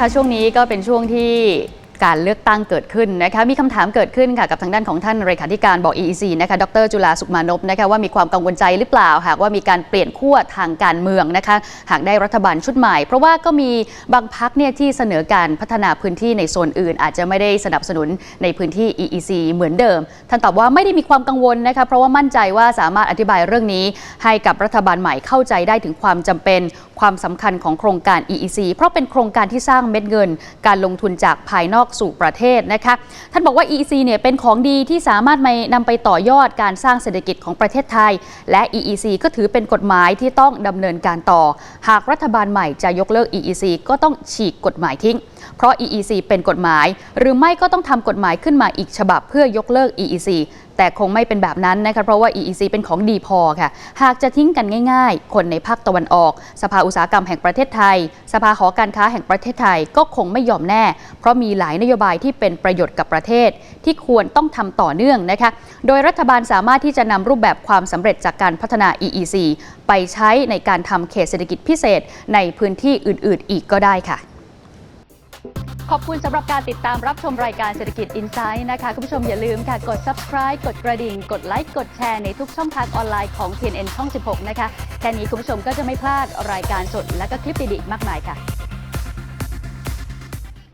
ค่ะช่วงนี้ก็เป็นช่วงที่ การเลือกตั้งเกิดขึ้นนะคะมีคำถามเกิดขึ้นค่ะกับทางด้านของท่านเลขาธิการบอก EEC นะคะดรจุลาสุขมานพนะคะว่ามีความกังวลใจหรือเปล่า หากว่ามีการเปลี่ยนขั้วทางการเมืองนะคะหากได้รัฐบาลชุดใหม่ เพราะว่าก็มีบางพักเนี่ยที่เสนอการพัฒนาพื้นที่ในโซนอื่น อาจจะไม่ได้สนับสนุนในพื้นที่ EEC เหมือนเดิม ท่านตอบว่าไม่ได้มีความกังวลนะคะเพราะว่ามั่นใจว่าสามารถอธิบายเรื่องนี้ ให้กับรัฐบาลใหม่เข้าใจได้ถึงความจำเป็นความสำคัญของโครงการ EEC เพราะเป็นโครงการที่สร้างเม็ดเงิน การลงทุนจากภายนอกสู่ประเทศนะคะท่านบอกว่า EEC เนี่ยเป็นของดีที่สามารถมานำไปต่อยอดการสร้างเศรษฐกิจของประเทศไทย และ EEC ก็ถือเป็นกฎหมายที่ต้องดำเนินการต่อ หากรัฐบาลใหม่จะยกเลิก EEC ก็ต้องฉีกกฎหมายทิ้ง เพราะ EEC เป็นกฎหมาย หรือไม่ก็ต้องทำกฎหมายขึ้นมาอีกฉบับเพื่อยกเลิก EEC แต่คงไม่เป็นแบบนั้นนะคะเพราะว่า EEC เป็นของดีพอค่ะ หากจะทิ้งกันง่าย ๆ คนในภาคตะวันออก สภาอุตสาหกรรมแห่งประเทศไทย สภาหอการค้าแห่งประเทศไทยก็คงไม่ยอมแน่ เพราะมีหลายนโยบายที่เป็นประโยชน์กับประเทศ ที่ควรต้องทำต่อเนื่องนะคะ โดยรัฐบาลสามารถที่จะนำรูปแบบความสำเร็จจากการพัฒนา EEC ไปใช้ในการทำเขตเศรษฐกิจพิเศษในพื้นที่อื่น ๆ อีกก็ได้ค่ะ ขอบคุณสำหรับการติดตามรับชมรายการเศรษฐกิจ Insight นะคะ คุณผู้ชมอย่าลืมค่ะ กด subscribe กดกระดิ่ง กดไลค์ กดแชร์ในทุกช่องทางออนไลน์ของ TNN ช่อง 16 นะคะ แค่นี้คุณผู้ชมก็จะไม่พลาดรายการสดและก็คลิปดีๆมากมายค่ะ